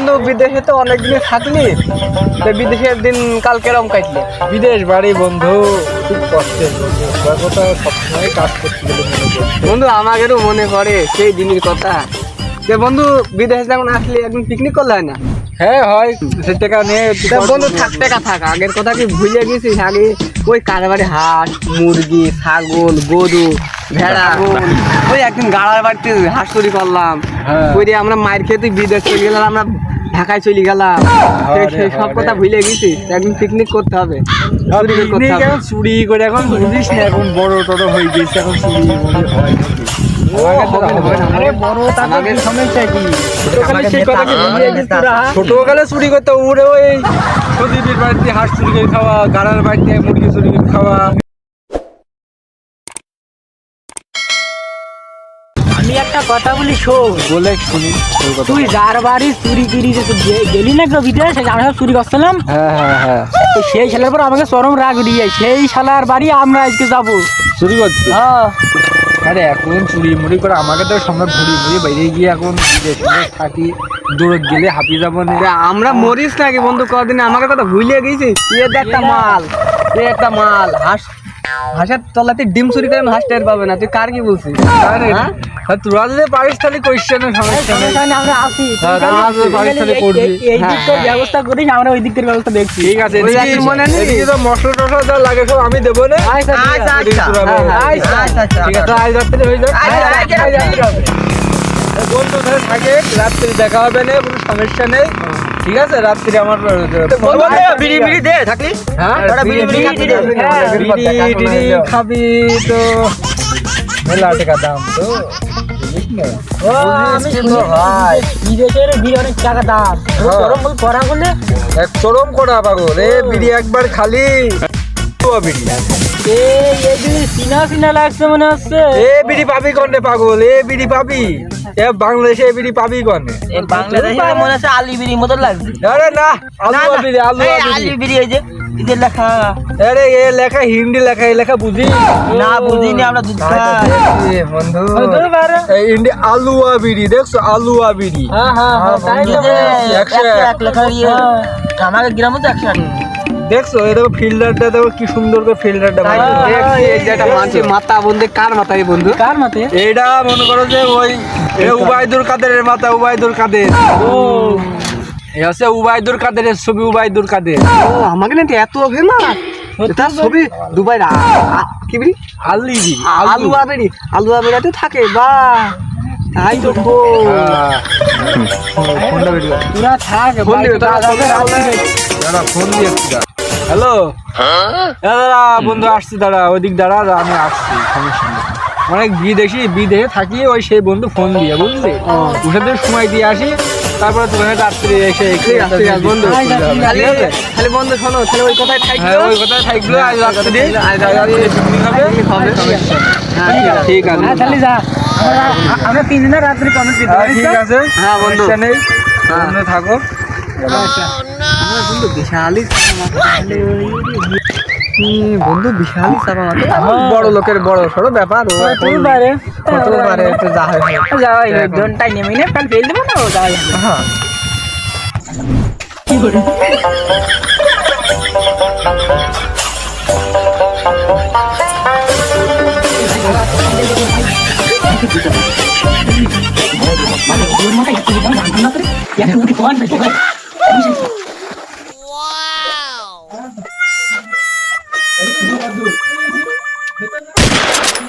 বন্ধু বিদেশে তো অনেক দিন থাকলি। তো বিদেশের দিন কাল কেরম কাটলি। বিদেশ বাড়ি বন্ধু। খুব কষ্টের বন্ধু। কথা সবসময় কাজ করতে মনে করি বন্ধু আমাদেরও মনে পড়ে সেই দিনের কথা। যে বন্ধু বিদেশে যখন আসলি একদিন পিকনিক করলে হয় না? হ্যাঁ হয়। সে টাকা নিয়ে বন্ধু থাক টাকা থাক। আগের কথা কি ভুলে গেছিস? আগে ওই কারবারে হাঁস মুরগি ছাগল গরু ভেড়া ওই একদিন গাড়ার বাড়িতে হাঁস চুরি করলাম। হ্যাঁ। ওই দিয়ে আমরা মায়ের খেয়ে তুই বিদেশ চলে গেলাম আমরা ঢাকায় চলে গেলাম। সেই সব কথা ভুলে গেছিস একদিন পিকনিক করতে হবে। চুরি করে এখন বুঝিস না এখন বড় টড়ো হয়ে গেছে এখন চুরি ছোটকালে চুরি করতে উড়ে ওই সদীপের বাড়িতে হাঁস চুরি করে খাওয়া গাড়ার বাড়িতে মুরগি চুরি করে খাওয়া। একটা কথা বলি শোন। বলে শুনি তুই যার বাড়ি চুরি কিরি যে গেলি না সব চুরি করছিলাম। হ্যাঁ হ্যাঁ হ্যাঁ। সেই শালার পর আমাকে চরম রাগ দিয়ে সেই শালার বাড়ি আমরা আজকে যাব। চুরি করছি হ্যাঁ। আরে এখন চুরি মুড়ি করে আমাকে তো সঙ্গে ঘুরি ঘুরি বাইরে গিয়ে এখন থাকি দূরত গেলে হাঁপি যাব না। আমরা মরিস নাকি বন্ধু কদিন আমাকে কথা ভুলে গেছিস। এ একটা মাল এ একটা মাল হাঁস হাঁসের তলাতে ডিম চুরি করে হাঁস টের পাবে না। তুই কার কি বলছিস? আরে? আর তোরা যদি পারিস তাহলে কোয়েশ্চেনের সমস্যা নেই। আমরা আসি। তুই খালি আমরা তো বাড়ির সাথে এই- করবি। এই- এই দিকটার। ব্যবস্থা করিস আমরা ওই দিকের ব্যবস্থা দেখছি। ঠিক আছে ওই এদিকে- একদিন মনে নেই? তো মশলা টশলা যা লাগে সব আমি দেবো না? আচ্ছা, আচ্ছা, ঠিক আছে আজ রাত্রে হয়ে যাবে আচ্ছা, আজ রাত্রে বন্ধু থাকে রাত্রে দেখা হবে না কোনো সমস্যা নেই। ঠিক আছে? রাত্রে আমার বিড়ি বিড়ি দে থাকলি? হ্যাঁ? বিড়ি বিড়ি খাবি দে। বিড়ি খাবি তো। মেলা টাকা দাম। তো চরম করা পাগল। এ বিড়ি একবার খালি। বিড়ি। এই এই বিড়ি চিনা চিনা লাগছে মনে হচ্ছে। এ বিড়ি পাবি কনে পাগল? এ বিড়ি পাবি। এ বাংলাদেশে এ বিড়ি পাবি কনে? বাংলাদেশে মনে হচ্ছে আলি বিড়ি মতো লাগছে। আরে না আলু বিড়ি আলু বিড়ি। বিড়ি এই যে ঈদের লেখা। আরে এ লেখা হিন্দি লেখা এই লেখা বুঝি? না বুঝিনি আমরা দুধ এ বন্ধু এই হিন্দি আলুয়া বিড়ি দেখছ? আলুয়া বিড়ি। হ্যাঁ হ্যাঁ হ্যাঁ তাই তো। লেখা ইয়ে আমাদের গ্রামে তো একশো এক। দেখছ? এই দেখো ফিল্ডারটা দেখো কি সুন্দর করে ফিল্ডারটা দেখছি এই যে একটা মানুষের মাথা বন্ধু কার মাথা এই বন্ধু? কার মাতে এইটা মনে করো যে ওই এ উবাইদুর কাদেরের মাথা উবাইদুর কাদের। ও। এ হচ্ছে উবাইদুর কাদেরের ছবি উবাইদুর কাদের। ও আমাকে না এত ফেমাস তার ছবি দুবাই কি বিড়ি আলি আলু আবেরি আলু আবেরিতে থাকে বা। তাই তো ফোনটা বেরিয়ে পুরা থাক ফোন দিয়েছি হ্যালো? দাদা বন্ধু আসছি দাঁড়া ওইদিক দাঁড়া আমি আসছি সমস্যা নেই। অনেক বিদেশি বিদেশে থাকি ওই সেই বন্ধু ফোন দিয়ে বুঝলি? সময় দিয়ে আসি তারপরে রাত্রে এসে বন্ধু। আচ্ছা, খালি বন্ধু শোনো তাহলে ওই হ্যাঁ ওই কথা থাকল আজ রাত্রে আজ রাত্রে হবে। হবে। সমস্যা নেই। হ্যাঁ, ঠিক আছে। হ্যাঁ তাহলে যা। আমরা- আমরা তিনজনের রাত্রি কমেন্ট দিতে হ্যাঁ, ঠিক আছে। হ্যাঁ, বন্ধু। হ্যাঁ। থাকো। আমার বন্ধু বিশালই বন্ধু বিশালই চাপা মাথা বড় লোকের বড় সড়ো ব্যাপার ও এখন হতেই পারে। হতেও পারে একটু যা হয় হোক। যাওয়াই ঘন্টায় নেমে নে কাল ফেল দেবো না ও যাওয়াই হবে। হ্যাঁ। কি করে?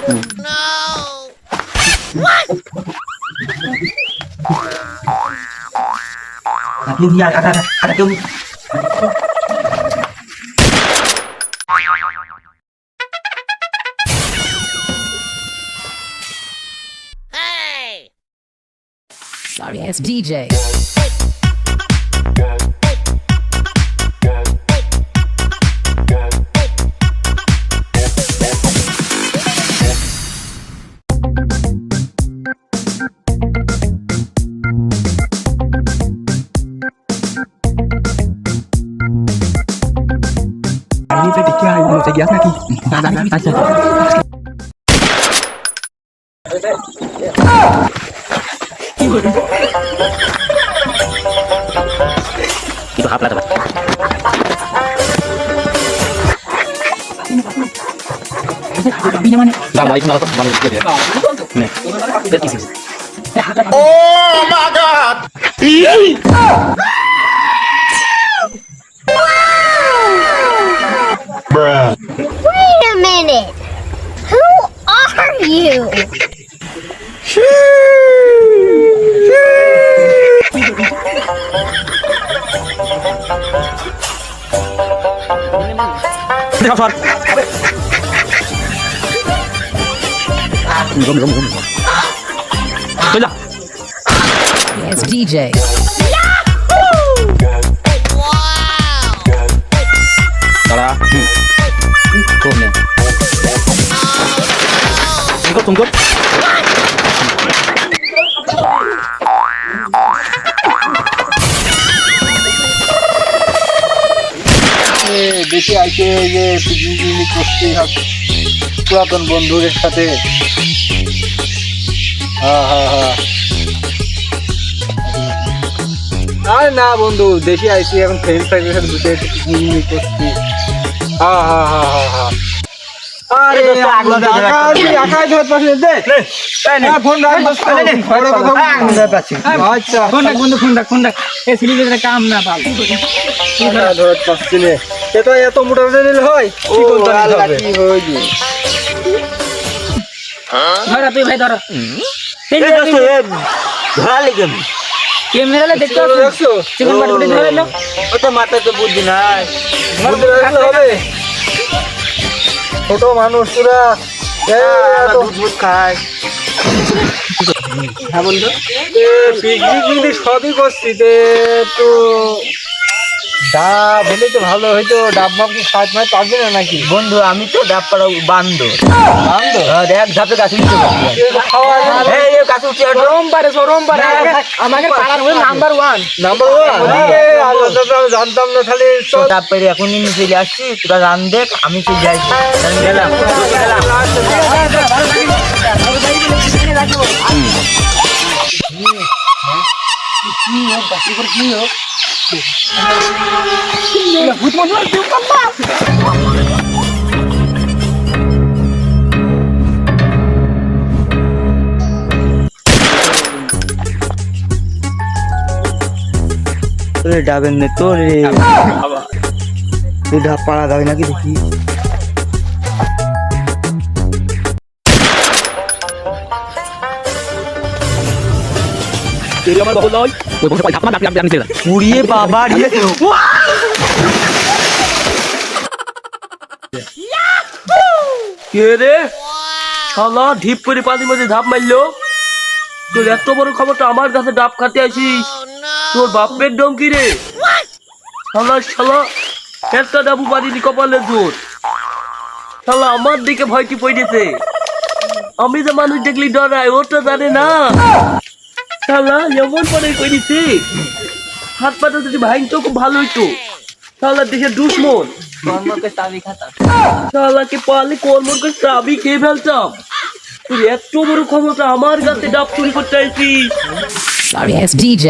No. Nakatim yan. Hey. Sorry, it's DJ. dia lagi. Ada aja. Itu apa teman. Oh my god. Bruh. সব সর গম গম গম চল যা Yes, DJ. Tara. Come. Ikut tunggu. আইছে যে পিকনিক করছি পুরাতন বন্ধুদের সাথে। হ্যাঁ হ্যাঁ হ্যাঁ আরে না বন্ধু দেখি আইছি এখন ফ্রেন্ড ফ্রেন্ডের সাথে বসে করছি। হ্যাঁ হ্যাঁ হ্যাঁ হ্যাঁ হ্যাঁ আরে আকাশ আকাশ ধরে পাশে দে। হ্যাঁ, ফোন রাখ বড় কথা আচ্ছা। ফোন রাখ বন্ধু ফোন রাখ ফোন রাখ। এ সিলিন্ডারে কাম না পাল ধরত পাচ্ছি না। এটা এত মোটা নিলে হয় কি করতে হবে? কি হয়েছে? ধর তুই ভাই ধর। ধরালি কেন ক্যামেরা দেখতে চলো পাচ্ছিস দেখছ চিকন পাটপটি ধরে এলো ওটা মাথায় তো বুদ্ধি নাই। বুদ্ধি হবে। ছোট মানুষরা তোরা এই দুধ দুধ খায়। হ্যাঁ বন্ধু? পিকনিক সবই করছি তে তো ডাব হলে তো ভালো হয়তো ডাব মাপ কি সাত মাস না নাকি? বন্ধু আমি তো ডাব পাড়া বান্ধব বান্ধব এক ধাপে গাছ খাওয়া পাড়ার হয়ে নাম্বার ওয়ান নাম্বার ওয়ান জানতাম না খালি চল ডাব পেরে এখন চলে আসছি তোরা রান দেখ আমি চলে যাই আমি গেলাম গেলাম নে তোরে। তুই ডাব পাড়া যাবে নাকি দেখি? পুড়িয়ে বাবা রে কে রে? শালা ঢিপ করে পানির মধ্যে ধাপ মারলো। তোর এত বড় খবরটা আমার কাছে ডাব খাতে আসিস। তোর বাপের ডম কি রে? শালা শালা একটা ডাবু পারিনি কপালে জোর। শালা আমার দিকে ভয়টি পড়েছে। আমি যে মানুষ দেখলি ডরাই ওটা জানে না। শালা এমন পরে করেছে। হাত পাটা যদি ভাই তো খুব ভালো হইতো। শালা দেশের দুশ্মন শালাকে পারলে কর্মর করে চাবি খেয়ে ফেলতাম। তোর এত বড় ক্ষমতা আমার কাছে ডাব চুরি করতে আইছিস। Sorry, yes, DJ.